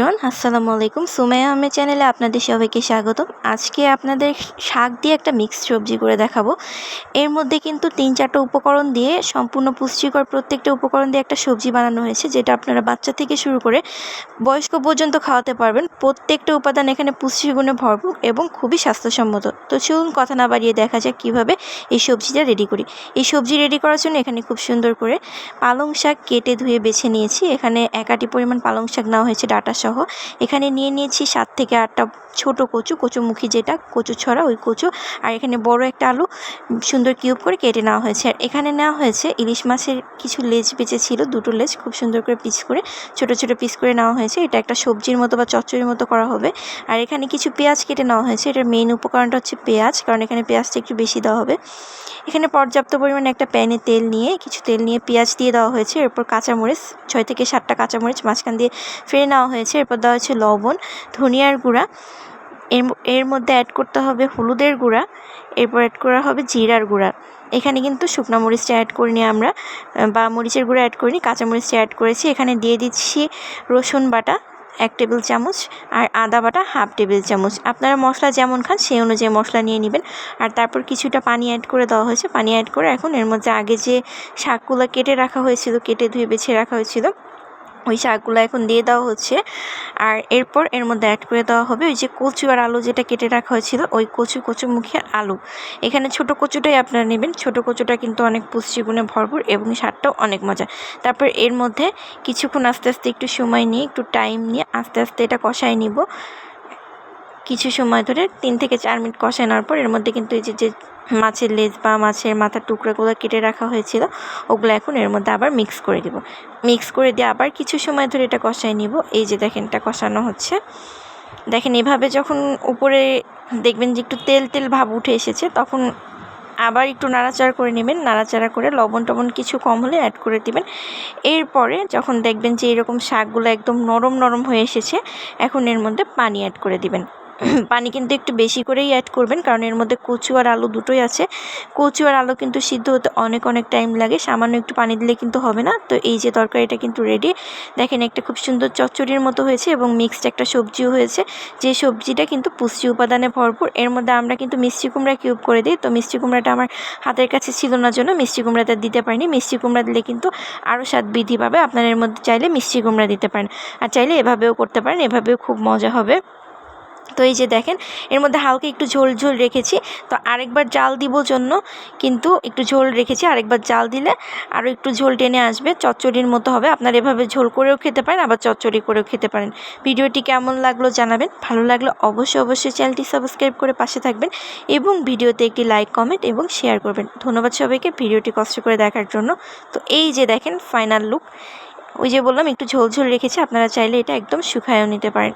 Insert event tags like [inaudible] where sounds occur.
রন আসসালামু আলাইকুম। সুমাইয়া আহমেদ চ্যানেলে আপনাদের সবাইকে স্বাগতম। আজকে আপনাদের শাক দিয়ে একটা মিক্সড সবজি করে দেখাবো। এর মধ্যে কিন্তু তিন চারটা উপকরণ দিয়ে, সম্পূর্ণ পুষ্টিকর প্রত্যেকটা উপকরণ দিয়ে একটা সবজি বানানো হয়েছে, যেটা আপনারা বাচ্চা থেকে শুরু করে বয়স্ক পর্যন্ত খাওয়াতে পারবেন। প্রত্যেকটা উপাদান এখানে পুষ্টিগুণে ভরপুর এবং খুবই স্বাস্থ্যসম্মত। তো চলুন কথা না বাড়িয়ে দেখা যাক কীভাবে এই সবজিটা রেডি করি। এই সবজি রেডি করার জন্য এখানে খুব সুন্দর করে পালং শাক কেটে ধুয়ে বেছে নিয়েছি। এখানে একাটি পরিমাণ পালং শাক নেওয়া হয়েছে, ডাটা সহ এখানে নিয়ে নিয়েছি সাত থেকে আটটা ছোট কচু, কচুমুখী যেটা, কচু ছড়া, ওই কচু। আর এখানে বড় একটা আলু সুন্দর কিউব করে কেটে নেওয়া হয়েছে। আর এখানে নেওয়া হয়েছে ইলিশ মাছের কিছু লেজ বেঁচে ছিল, দুটো লেজ খুব সুন্দর করে পিস করে, ছোট ছোট পিস করে নেওয়া হয়েছে। এটা একটা সবজির মতো বা চচ্চড়ির মতো করা হবে। আর এখানে কিছু পেঁয়াজ কেটে নেওয়া হয়েছে। এটার মেইন উপকরণটা হচ্ছে পেঁয়াজ, কারণ এখানে পেঁয়াজটা একটু বেশি দেওয়া হবে। এখানে পর্যাপ্ত পরিমাণে একটা প্যানে তেল নিয়ে, কিছু তেল নিয়ে পেঁয়াজ দিয়ে দেওয়া হয়েছে। এরপর কাঁচামরিচ, ছয় থেকে সাতটা কাঁচামরিচ মাঝখান দিয়ে ফেলে নেওয়া হয়েছে। এরপর দেওয়া হয়েছে লবণ, ধনিয়ার গুঁড়া। এর এর মধ্যে অ্যাড করতে হবে হলুদের গুঁড়া। এরপর অ্যাড করা হবে জিরার গুঁড়া। এখানে কিন্তু শুকনো মরিচটা অ্যাড করিনি আমরা, বা মরিচের গুঁড়া অ্যাড করিনি কাঁচা মরিচটা অ্যাড করেছি। এখানে দিয়ে দিচ্ছি রসুন বাটা। এক টেবিল চামচ আর আদা বাটা হাফ টেবিল চামচ। আপনারা মশলা যেমন খান, সেই অনুযায়ী মশলা নিয়ে নেবেন। আর তারপর কিছুটা পানি অ্যাড করে দেওয়া হয়েছে। পানি অ্যাড করে এখন এর মধ্যে আগে যে শাকগুলো কেটে রাখা হয়েছিল, কেটে ধুয়ে বেছে রাখা হয়েছিল ওই শাকগুলো এখন দিয়ে দেওয়া হচ্ছে। আর এরপর এর মধ্যে অ্যাড করে দেওয়া হবে ওই যে কচু আর আলু যেটা কেটে রাখা হয়েছিল, ওই কচু কচুমুখী আলু। এখানে ছোট কচুটাই আপনারা নেবেন। ছোট কচুটা কিন্তু অনেক পুষ্টিগুণে ভরপুর এবং স্বাদটাও অনেক মজা তারপর এর মধ্যে কিছুক্ষণ আস্তে আস্তে একটু সময় নিয়ে, একটু টাইম নিয়ে আস্তে আস্তে এটা কষায় নিব। কিছু সময় ধরে তিন থেকে চার মিনিট কষায় নেওয়ার পর এর মধ্যে কিন্তু এই যে মাছের লেজ বা মাছের মাথার টুকরাগুলো কেটে রাখা হয়েছিল। ওগুলো এখন এর মধ্যে আবার মিক্স করে দেব। মিক্স করে দিয়ে আবার কিছু সময় ধরে এটা কষায় নিব। এই যে দেখেন এটা কষানো হচ্ছে। দেখেন এভাবে যখন উপরে দেখবেন যে একটু তেল তেল ভাব উঠে এসেছে, তখন আবার একটু নাড়াচাড়া করে নেবেন। নাড়াচাড়া করে লবণ টবণ কিছু কম হলে অ্যাড করে দিবেন। এরপরে যখন দেখবেন যে এরকম শাকগুলো একদম নরম নরম হয়ে এসেছে, এখন এর মধ্যে পানি অ্যাড করে দিবেন। [coughs] পানি কিন্তু একটু বেশি করেই অ্যাড করবেন, কারণ এর মধ্যে কচু আর আলু দুটোই আছে। কচু আর আলু কিন্তু সিদ্ধ হতে অনেক অনেক টাইম লাগে, সামান্য একটু পানি দিলে কিন্তু হবে না। তো এই যে তরকারিটা কিন্তু রেডি দেখেন একটা খুব সুন্দর চচ্চড়ির মতো হয়েছে এবং মিক্সড একটা সবজিও হয়েছে। যে সবজিটা কিন্তু পুষ্টি উপাদানে ভরপুর, এর মধ্যে আমরা কিন্তু মিষ্টি কুমড়া কিউব করে দিই। তো মিষ্টি কুমড়াটা আমার হাতের কাছে ছিল না জন্য মিষ্টি কুমড়াটা দিতে পারিনি। মিষ্টি কুমড়া দিলে কিন্তু আরও স্বাদ বৃদ্ধি পাবে। আপনার এর মধ্যে চাইলে মিষ্টি কুমড়া দিতে পারেন। আর চাইলে এভাবেও করতে পারেন, এভাবেও খুব মজা হবে। তো এই যে দেখেন, এর মধ্যে হালকা একটু ঝোল ঝোল রেখেছি। তো আরেকবার জাল দিব জন্য, কিন্তু একটু ঝোল রেখেছি। আরেকবার জাল দিলে আরও একটু ঝোল টেনে আসবে। চচ্চড়ির মতো হবে। আপনারা এভাবে ঝোল করেও খেতে পারেন, আবার চচ্চড়ি করেও খেতে পারেন। ভিডিওটি কেমন লাগল জানাবেন। ভালো লাগল অবশ্যই অবশ্যই চ্যানেলটি সাবস্ক্রাইব করে পাশে থাকবেন এবং ভিডিওতে একটি লাইক, কমেন্ট এবং শেয়ার করবেন। ধন্যবাদ সবাইকে ভিডিওটি কষ্ট করে দেখার জন্য। তো এই যে দেখেন, ফাইনাল লুক। ওই যে বললাম, একটু ঝোল ঝোল রেখেছি। আপনারা চাইলে এটা একদম শুকায়ও নিতে পারেন।